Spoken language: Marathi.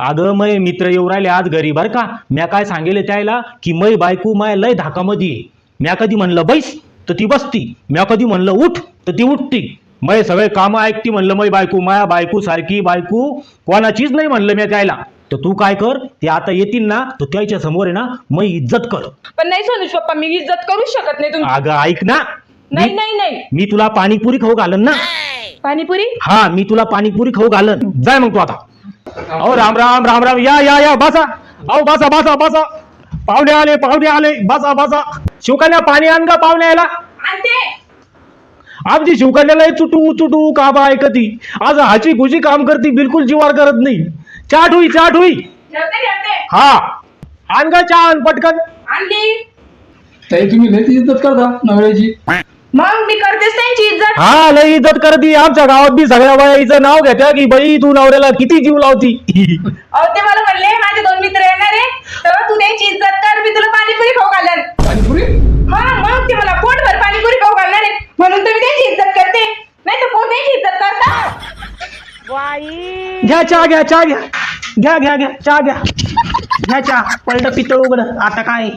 अगं मै मित्र येऊ राहिले आज घरी बर का? म्या काय सांगेल त्याला की मै बायको माय लय धाकामध्ये. म्या कधी म्हणलं बैस तर ती बसती. म्या कधी म्हणलं उठ तर ती उठती. मै सगळे कामं ऐकती म्हणलं मै बायको माया बायको सारखी बायको कोणाचीच नाही म्हणलं मी त्याला. तर तू काय कर ते आता येतील ना तर त्याच्यासमोर आहे ना मै इज्जत कर. पण नाही सोनूश पप्पा मी इज्जत करूच शकत नाही तुमची. अगं ऐक ना. नाही नाही नाही. मी तुला पाणीपुरी खाऊ घालन ना. पाणीपुरी? हा मी तुला पाणीपुरी खाऊ घालन. जाय मग तू आता. अहो राम राम राम राम या या या बसा। अहो बसा बसा बसा। पाहुणे आले पाहुणे आले बसा बसा। शिवकन्या पाणी आण का पाहुणे यायला आमची शिवकन्याला चुटू चुटू काबा ऐकती. आज हाची खुशी काम करती बिलकुल जीवार करत नाही. चाट हुई चाट हुई हा. आण का चहा आण पटकन. आणली ताई तुम्ही लय इज्जत करता नवऱ्याची. मग मी करतेच त्यांची इज्जत. हा लय इज्जत करती. आमच्या गावात बी सगळ्या बाईचं नाव घेत्या की बाई तू नवऱ्याला किती जीव लावती? अहो ते मला म्हणले माझे दोन मित्र येणार आहे तर तू त्यांची इज्जत कर मी तुला पाणीपुरी खाऊ घालेन पाणीपुरी? हा मग ते मला पोटभर पाणीपुरी खाऊ घालणार आहे म्हणून तर मी त्यांची इज्जत करते. नाही तर कोण त्यांची इज्जत करता? घ्या चहा घ्या चहा घ्या. घ्या घ्या घ्या. चहा घ्या. घ्या चहा. पलट पितळ उघड. आता काय?